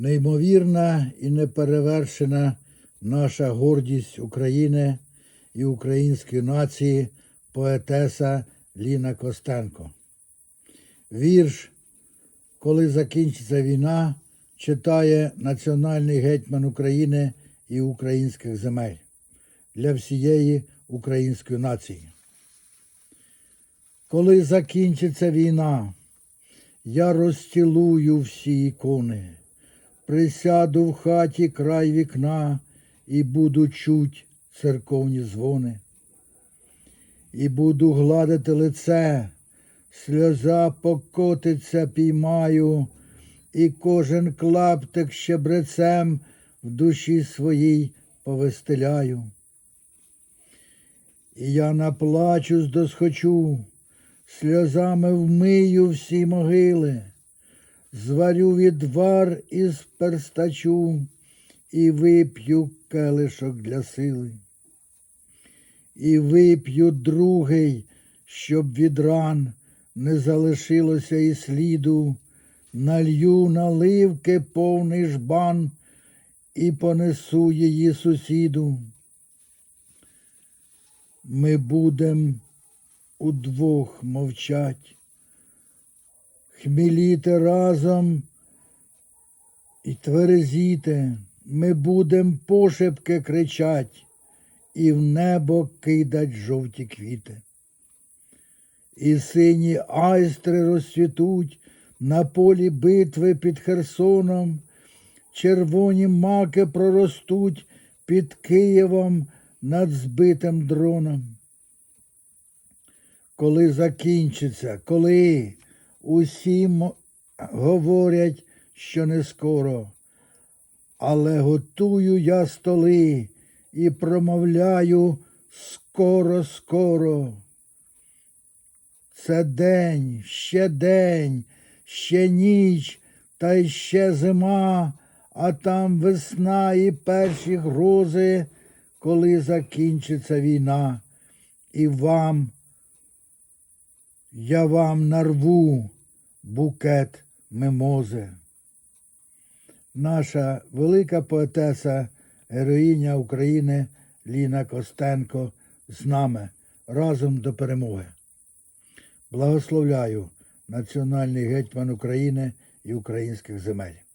Неймовірна і неперевершена наша гордість України і української нації поетеса Ліна Костенко. Вірш, коли закінчиться війна, читає національний гетьман України і українських земель для всієї української нації. Коли закінчиться війна, я розцілую всі ікони, присяду в хаті край вікна і буду чуть церковні дзвони. І буду гладити лице, сльоза покотиться піймаю, і кожен клаптик щебрецем в душі своїй повестеляю. І я наплачусь досхочу, сльозами вмию всі могили, зварю відвар із перстачу і вип'ю келишок для сили. І вип'ю другий, щоб від ран не залишилося і сліду, налью наливки повний жбан і понесу її сусіду. Ми будем удвох мовчать, хміліти разом і тверезіти, ми будем пошепки кричать і в небо кидать жовті квіти. І сині айстри розцвітуть на полі битви під Херсоном, червоні маки проростуть під Києвом над збитим дроном. Коли закінчиться, коли усі говорять, що не скоро, але готую я столи і промовляю скоро, скоро. Це день, ще день, ще ніч, та ще зима, а там весна і перші грози, коли закінчиться війна. І вам, я вам нарву букет мимози. Наша велика поетеса, героїня України Ліна Костенко з нами разом до перемоги. Благословляю національний гетьман України і українських земель.